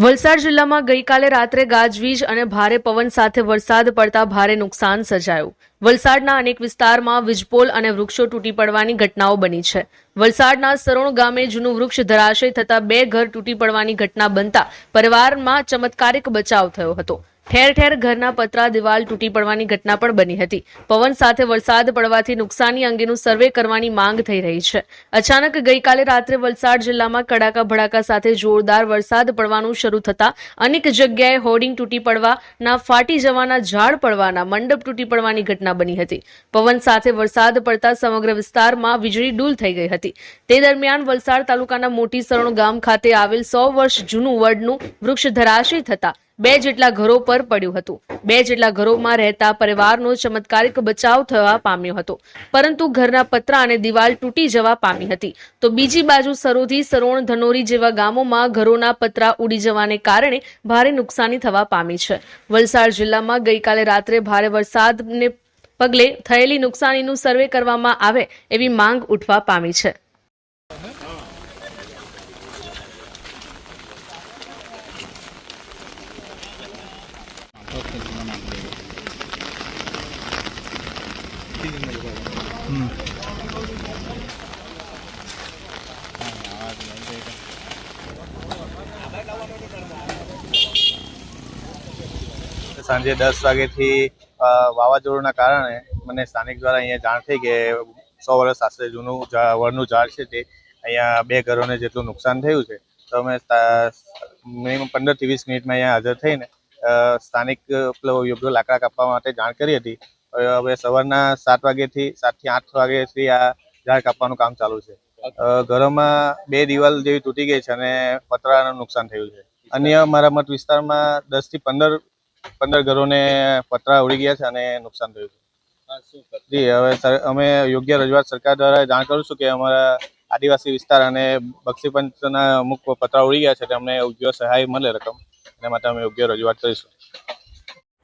વલસાડ જિલ્લામાં ગઈકાલે રાત્રે ગાજવીજ અને ભારે પવન સાથે વરસાદ પડતા ભારે નુકસાન સર્જાયું. વલસાડના અનેક વિસ્તારમાં વીજપોલ અને વૃક્ષો તૂટી પડવાની ઘટનાઓ બની છે. વલસાડના સરોણ ગામે જૂનું વૃક્ષ ધરાશય થતા બે ઘર તૂટી પડવાની ઘટના બનતા પરિવારમાં ચમત્કારિક બચાવ થયો હતો. ઠેર ઠેર ઘરના પતરા, દિવાલ તૂટી પડવાની ઘટના પણ બની હતી. પવન સાથે વરસાદ પડવાથી નુકસાની અંગેનું સર્વે કરવાની માંગ થઈ રહી છે. અચાનક ગઈકાલે રાત્રે વલસાડ જિલ્લામાં કડાકા ભડાકા સાથે જોરદાર વરસાદ પડવાનું શરૂ થતા અનેક જગ્યાએ હોર્ડિંગ તૂટી પડવાના, ફાટી જવાના, ઝાડ પડવાના, મંડપ તૂટી પડવાની ઘટના બની હતી. પવન સાથે વરસાદ પડતા સમગ્ર વિસ્તારમાં વીજળી ડૂલ થઈ ગઈ હતી. તે દરમિયાન વલસાડ તાલુકાના મોટી સરણ ગામ ખાતે આવેલ સો વર્ષ જૂનું વડનું વૃક્ષ ધરાશય થતા બે જેટલા ઘરો પર પડ્યું હતું. બે જેટલા ઘરોમાં રહેતા પરિવારનો ચમત્કારિક બચાવ થવા પામ્યો હતો. પરંતુ ઘરના પતરા અને દિવાલ તૂટી જવા પામી હતી. તો બીજી બાજુ સરોથી સરોણ ધનોરી જેવા ગામોમાં ઘરોના પતરા ઉડી જવાને કારણે ભારે નુકસાની થવા પામી છે. વલસાડ જિલ્લામાં ગઈકાલે રાત્રે ભારે વરસાદને પગલે થયેલી નુકસાનીનું સર્વે કરવામાં આવે એવી માંગ ઉઠવા પામી છે. સાંજે દસ વાગ્યાથી વાવાઝોડાના કારણે મને સ્થાનિક દ્વારા અહીંયા જાણ થઈ કે સો વર્ષ આશરે જૂનું ઝા- વડનું ઝાડ છે તે અહીંયા બે ઘરોને જેટલું નુકસાન થયું છે. તો અમે મિનિમમ પંદરથી વીસ મિનિટમાં અહીંયા હાજર થઈને સ્થાનિક યોગ્ય લાકડા કાપવા માટે જાણ કરી હતી. હવે સવારના સાત વાગ્યાથી સાતથી આઠ વાગ્યાથી આ ઝાડ કાપવાનું કામ ચાલુ છે. ઘરોમાં બે દિવાલ જેવી તૂટી ગઈ છે અને પતરાનું નુકસાન થયું છે. અન્ય મારા મત વિસ્તારમાં દસથી પંદર પંદર ઘરોને પતરા ઉડી ગયા છે અને નુકસાન થયું છે. જી હવે અમે યોગ્ય રજૂઆત સરકાર દ્વારા જાણ કરું છું કે અમારા આદિવાસી વિસ્તાર અને બક્ષીપંચના અમુક પતરા ઉડી ગયા છે અમને યોગ્ય સહાય મળે રકમ. એના માટે અમે યોગ્ય રજૂઆત કરીશું.